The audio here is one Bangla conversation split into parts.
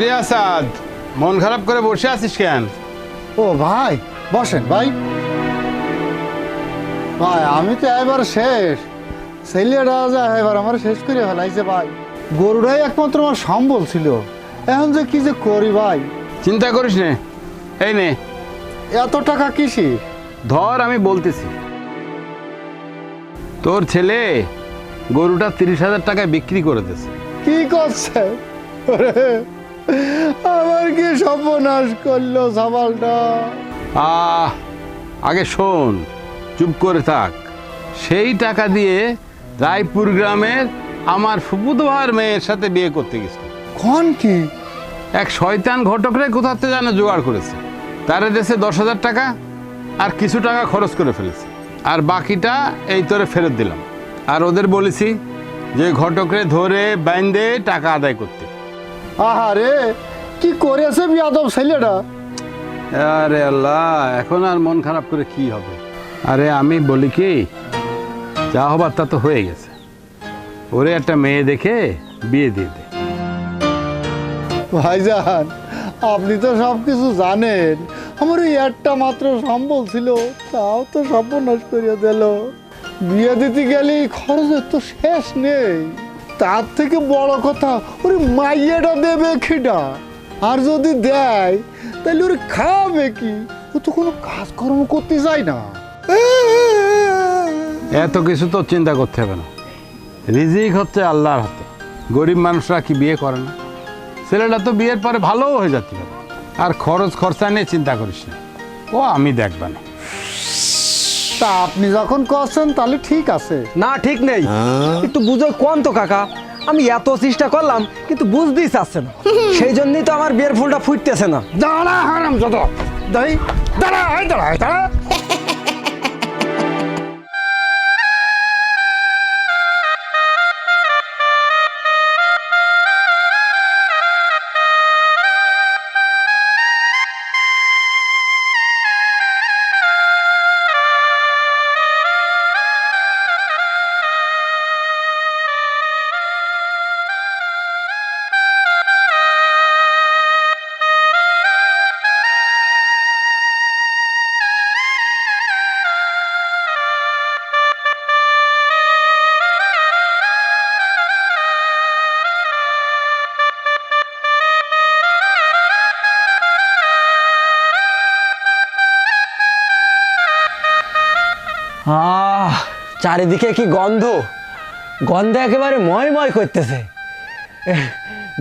কিরে আসাদ মন খারাপ করে বসে আছিস কেন? ও ভাই বসেন ভাই। ভাই আমি তো এবার শেষ। ছেলেটা যা এবার আমার শেষ করে ফেলাইছে ভাই। গরুটাই একমাত্র আমার সম্বল ছিল। এখন যে কি যে করি ভাই? চিন্তা করিস নে। এই নে। এত টাকা কিসি? ধর আমি বলতেছি। তোর ছেলে গরুটা তিরিশ হাজার টাকায় বিক্রি করে দিয়েছে। কি করছে? আমার কি সর্বনাশ করল সাবালটা আহ আগে শোন চুপ করে থাক। সেই টাকা দিয়ে রায়পুর গ্রামের আমার ফুপুদোহার মেয়ের সাথে বিয়ে করতে গেছিল কোন কি? এক শয়তান ঘটকরে কোথাতে যেন জোগাড় করেছে? তারে দেশে দশ হাজার টাকা আর কিছু টাকা খরচ করে ফেলেছে। আর বাকিটা এই তোরে ফেরত দিলাম। আর ওদের বলেছি যে ঘটকরে ধরে বাইন্দে টাকা আদায় করতে। আহারে কি করেছে বিয়াদব ছেলেটা? আরে আল্লাহ এখন আর মন খারাপ করে কি হবে? আরে আমি বলি কি যা হবার তা তো হয়ে গেছে। ওরে একটা মেয়ে দেখে বিয়ে দিয়ে দে। ভাইজান আপনি তো সব কিছু জানেন। আমার ওই একটা মাত্র সম্বল ছিল তাও তো সর্বনাশ করিয়া দিল। বিয়ে দিতে গেলে খরচের তো শেষ নেই। তার থেকে বড় কথা, ওরে মাইয়েটা দেবে খিটা আর যদি দেয়, তাহলে ওরে খাবে কি? ও তো কোনো কাজকর্ম করতে যায় না। এত কিছু তো চিন্তা করতে হবে না। রিজিক হচ্ছে আল্লাহর হাতে। গরিব মানুষরা কি বিয়ে করে না? ছেলেটা তো বিয়ের পরে ভালোও হয়ে পারে আর খরচ খরচা নিয়ে চিন্তা করিস না। ও আমি দেখবা না। তা আপনি যখন করছেন তাহলে ঠিক আছে। না ঠিক নেই। একটু বুঝো কোন তো কাকা আমি এত চেষ্টা করলাম কিন্তু বুঝতেই চাচ্ছে না। সেই জন্যই তো আমার বিয়ের ফুলটা ফুটতেছে না। দাঁড়া হারাম যত দাঁড়াই দাঁড়া দাঁড়া দাঁড়া চারিদিকে কি গন্ধ? গন্ধে একেবারে ময় ময় করতেছে।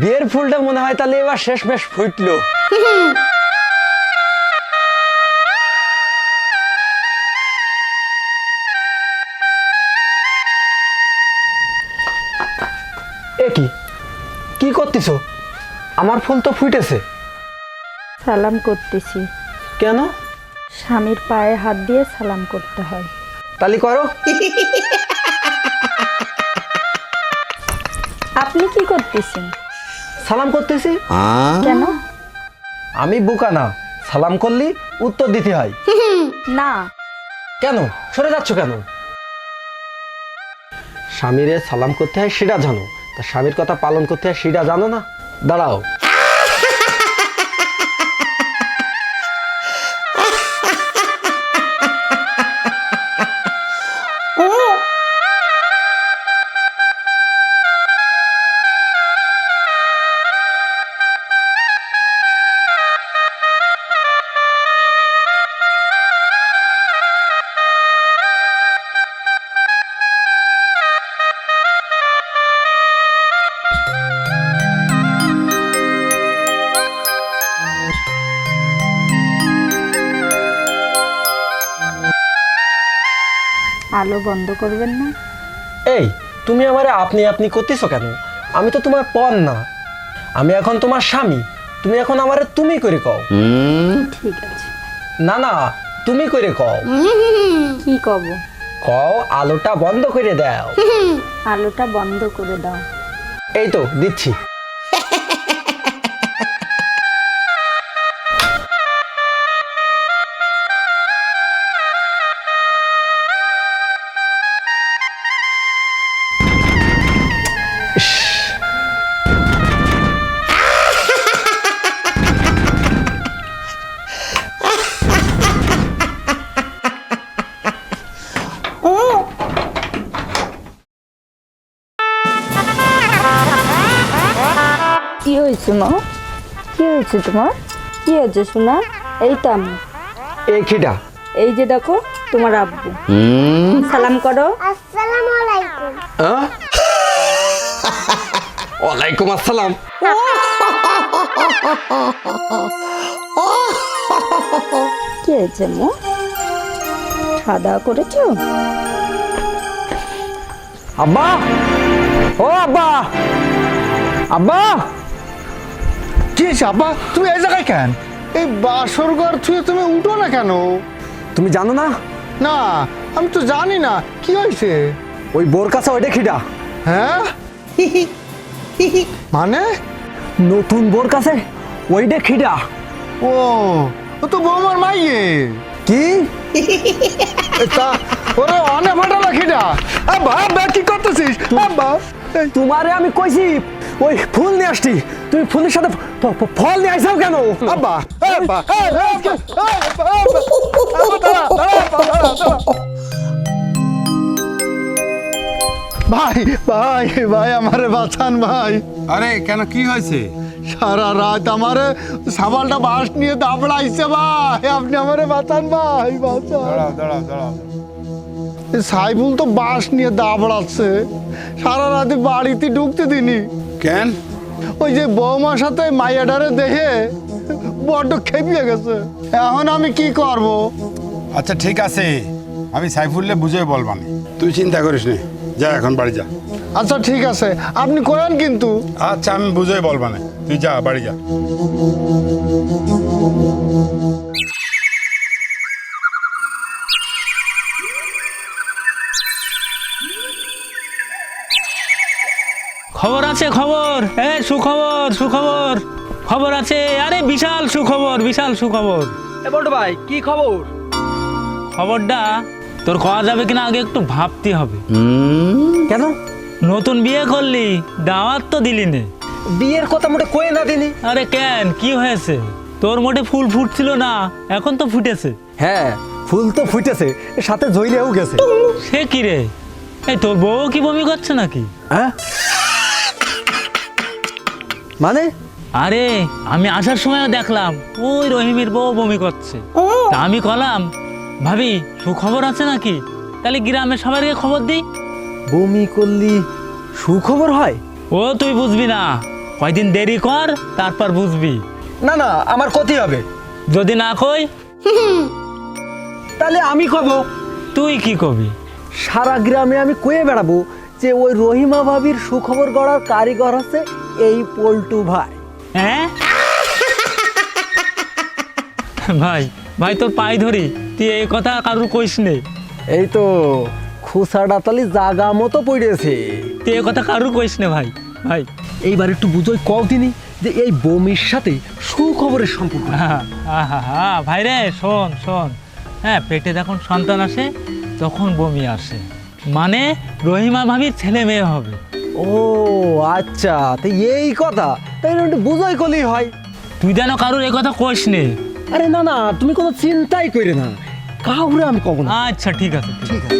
বিয়ের ফুলটা মনে হয় তাহলে এবার শেষ মেশ ফুটলো। এ কি? কি করতেছো? আমার ফুল তো ফুটেছে। সালাম করতেছি। কেন? স্বামীর পায়ে হাত দিয়ে সালাম করতে হয়। তালি করো। আপনি কি করতেছেন? সালাম করতেছি। কেন? আমি বোকা না। সালাম করলি উত্তর দিতে হয়। না। কেন? সরে যাচ্ছ কেন? স্বামীরে সালাম করতে হয় সেটা জানো। তা স্বামীর কথা পালন করতে হয় সেটা জানো না? দাঁড়াও। বন্ধ করবেন না। এই তুমি আমারে আপনি আপনি করতেছো কেন? আমি তো তোমার পণ না। আমি এখন তোমার স্বামী। তুমি এখন আমারে তুমি করে কও। ঠিক আছে। না না তুমি করে কও। কি কব? কও আলোটা বন্ধ করে দাও। আলোটা বন্ধ করে দাও। এই তো দিচ্ছি। হয়েছে তোমার? কি হয়েছে শোনা এই তো আমি এই খিটা। এই যে দেখো তোমার আব্বু। সালাম করো। আসসালামু আলাইকুম? ওয়ালাইকুম আসসালাম। কি হয়েছে মো? খাওয়া দাওয়া করেছ? আব্বা! ও আব্বা! আব্বা! কি হয়েছে আব্বা তুমি এই জায়গায় কেন? এই বাসর ঘর ছুঁয়ে তুমি উঠো না কেন? তুমি জানো না? না আমি তো জানি না। কি হয়েছে? ওই বোর কাছে ওইটা খিটা হ্যাঁ? মানে? নতুন বোর কাছে ওইটা খিটা ও ও তো বৌমার মাইয়ে। কি? তা ওরে অনেক ফাটা লাখিটা আব্বা আব্বা কি করতেছিস? আব্বা তোমারে আমি কইছি ওই ফুল নিয়ে আসছি তুমি ফুলের সাথে ফল নিয়ে আইসাও কেন আব্বা। ভাই ভাই ভাই আমারে বাঁচান ভাই আরে কেন কি হয়েছে সারা রাত আমারে সাবালটা বাঁশ নিয়ে দাবড়াইছে ভাই আপনি আমারে বাঁচান ভাই বাঁচান দাঁড়াও দাঁড়াও দাঁড়াও সাইফুল তো বাঁশ নিয়ে দাবড়াচ্ছে সারা রাতে বাড়িতে ঢুকতে দিনি কেন? ওই যে বৌমার সাথে মাইয়াডারে দেখে বড্ড খেপিয়ে গেছে। এখন আমি কি করব? আচ্ছা ঠিক আছে। আমি সাইফুল্লে বুঝে বলবানি তুই চিন্তা করিস নে। যা এখন বাড়ি যা। আচ্ছা ঠিক আছে। আপনি করেন কিন্তু। আচ্ছা আমি বুঝে বলবানে তুই যা বাড়ি যা। খবর আছে খবর। এ সুখবর সুখবর। খবর আছে আরে বিশাল সুখবর বিশাল সুখবর। এ বলতো ভাই কি খবর? খবরটা তোর কওয়া যাবে কিনা আগে একটু ভাবতে হবে। কেন? নতুন বিয়ে করলি দাওয়াত তো দিলি নে। বিয়ের কথা মোটে কয়ে না দিনি আরে কেন কি হয়েছে? তোর মোটে ফুল ফুটছিল না এখন তো ফুটেছে। হ্যাঁ ফুল তো ফুটেছে সাথে ঝইলেও গেছে। সে কি রে? এই তোর বউ কি বমি করছে নাকি? হ্যাঁ? মানে? আরে আমি আসার সময় দেখলাম ওই রহিমের বউ বমি করছে। তা আমি কলাম ভাবি সুখবর আছে নাকি? তাহলে গ্রামের সবাইকে খবর দিই? বমি করলি সুখবর হয়? ও তুই বুঝবি না। কয়দিন দেরি কর তারপর বুঝবি। না না আমার ক্ষতি হবে। যদি না কই? তাহলে আমি কব। তুই কি কবি? সারা গ্রামে আমি কয়ে বেড়াবো যে ওই রহিমা ভাবির সুখবর গড়ার কারিগর হচ্ছে এই পল্টু ভাই। হ্যাঁ? ভাই ভাই তোর পাই ধরি তুই এই কথা কারুর কইস নে। এই তো খুসাটা তালি জাগা মতো পড়েছে তুই এই কথা কারুর কইস নে ভাই ভাই। এইবার একটু বুঝোই কও তিনি যে এই বমির সাথে সুখবরের সম্পর্ক। আহা, ভাই রে শোন শোন। হ্যাঁ পেটে যখন সন্তান আসে তখন বমি আসে। মানে রহিমা ভাবির ছেলে মেয়ে হবে। ও আচ্ছা তো এই কথা। তাই না একটু বুঝোই করলেই হয়। তুই যেন কারুর এই কথা কইস নে। আরে না না তুমি কোনো চিন্তাই করে না। কাউরে আমি কব না। আচ্ছা ঠিক আছে ঠিক আছে।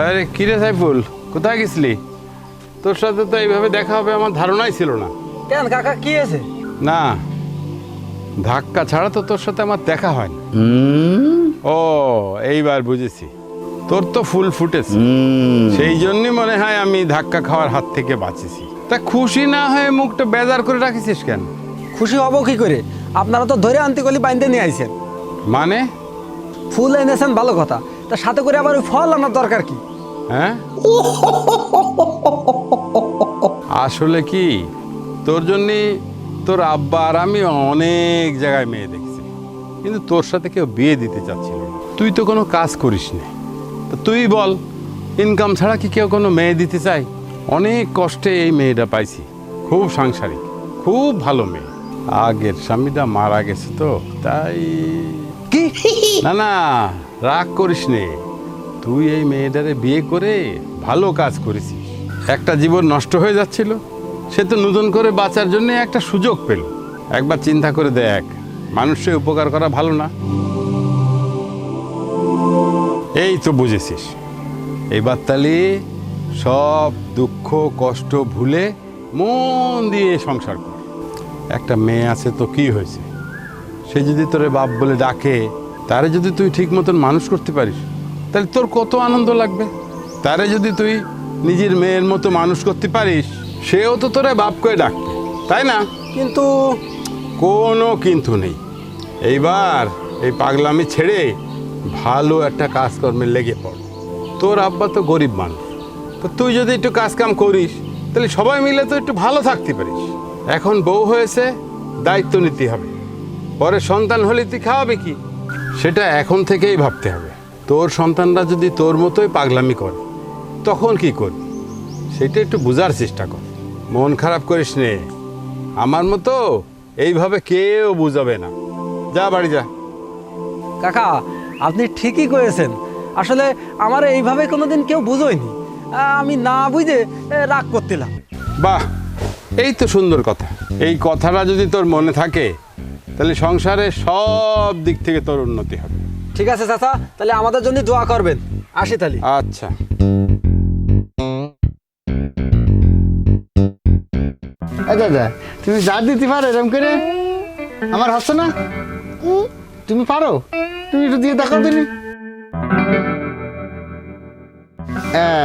আরে কিরে সাইফুল? কোথায় গেছিলি? তোর সাথে তো এইভাবে দেখা হবে আমার ধারণাই ছিল না। কেন কাকা কি আছে না ধাক্কা ছাড়া তো তোর সাথে আমার দেখা হয় না ও এইবার বুঝেছি। তোর তো ফুল ফুটেছে। সেই জন্যই মনে হয় আমি ধাক্কা খাওয়ার হাত থেকে বাঁচেছি। তা খুশি না হয়ে মুখটা বেজার করে রাখিছিস কেন? খুশি হব কি করে? আপনারা তো ধরে আনতে গলি বাইন্দে নিয়ে আইছেন। মানে? ফুল এনেছেন ভালো কথা। তা সাথে করে আবার ওই ফল আনার দরকার কি? হ্যাঁ? আসলে কি? তোর জন্যে তোর আব্বা আর আমি অনেক জায়গায় মেয়ে দেখছি। কিন্তু তোর সাথে কেউ বিয়ে দিতে চাচ্ছিল। তুই তো কোনো কাজ করিস না তা তুই বল ইনকাম ছাড়া কি কেউ কোনো মেয়ে দিতে চায়? অনেক কষ্টে এই মেয়েটা পাইছি। খুব সাংসারিক খুব ভালো মেয়ে। আগের স্বামীটা মারা গেছে তো তাই কি? না না রাগ করিস নে তুই এই মেয়েটারে বিয়ে করে ভালো কাজ করেছিস। একটা জীবন নষ্ট হয়ে যাচ্ছিল। সে তো নতুন করে বাঁচার জন্য একটা সুযোগ পেল। একবার চিন্তা করে দেখ, মানুষের উপকার করা ভালো না। এই তো বুঝেছিস। এইবার তালি সব দুঃখ, কষ্ট ভুলে মন দিয়ে সংসার কর। একটা মেয়ে আছে তো কি হয়েছে? সে যদি তোরে বাপ বলে ডাকে, তারে যদি তুই ঠিক মতন মানুষ করতে পারিস, তাহলে তোর কত আনন্দ লাগবে? তারে যদি তুই নিজের মেয়ের মতো মানুষ করতে পারিস সেও তো তোরে বাপ করে ডাকবে তাই না? কিন্তু কোনো কিন্তু নেই। এইবার এই পাগলামি ছেড়ে ভালো একটা কাজকর্মে লেগে পড়। তোর আব্বা তো গরিব মানুষ। তো তুই যদি একটু কাজকাম করিস তাহলে সবাই মিলে তো একটু ভালো থাকতে পারিস। এখন বউ হয়েছে দায়িত্ব নিতে হবে। পরে সন্তান হলে তুই খাওয়াবে কি? সেটা এখন থেকেই ভাবতে হবে। তোর সন্তানরা যদি তোর মতোই পাগলামি করে তখন কি করবি? সেটা একটু বোঝার চেষ্টা কর। মন খারাপ করিস নে। আমার মতো এইভাবে কেউ বুঝাবে না। যা বাড়ি যা। কাকা আপনি ঠিকই করেছেন আসলে আমার এইভাবে কোনোদিন কেউ বুঝোয়নি। আমি না বুঝে রাগ করছিলাম বাহ এই তো সুন্দর কথা। এই কথাটা যদি তোর মনে থাকে তাহলে সংসারে সব দিক থেকে তোর উন্নতি হবে। ঠিক আছে চাচা তাহলে আমাদের জন্য দোয়া করবেন। আসি তাহলে। আচ্ছা। এ দাদা তুমি যা দিতে পারো এরকম করে? আমার হচ্ছে না? তুমি পারো? তুমি একটু দিয়ে দেখো তুমি।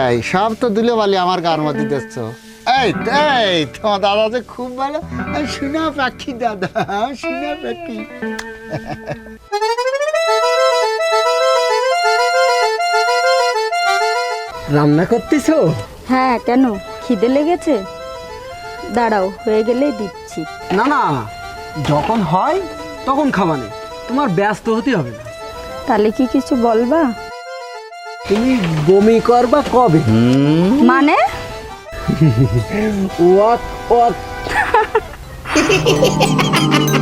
এই সব তো দিলে বলি আমার গার মধ্যে দিচ্ছ এই এই তোমার দাদা যে খুব ভালো। সোনা পাখি দাদা সোনা পাখি। রান্না করতেছো? হ্যাঁ কেন? খিদে লেগেছে? দাঁড়াও হয়ে গেলেই দিচ্ছি। না না যখন হয় তখন খাবানে তোমার ব্যস্ত হতে হবে না। তাহলে কি কিছু বলবা? তুমি বমি করবা কবে? মানে? Walk walk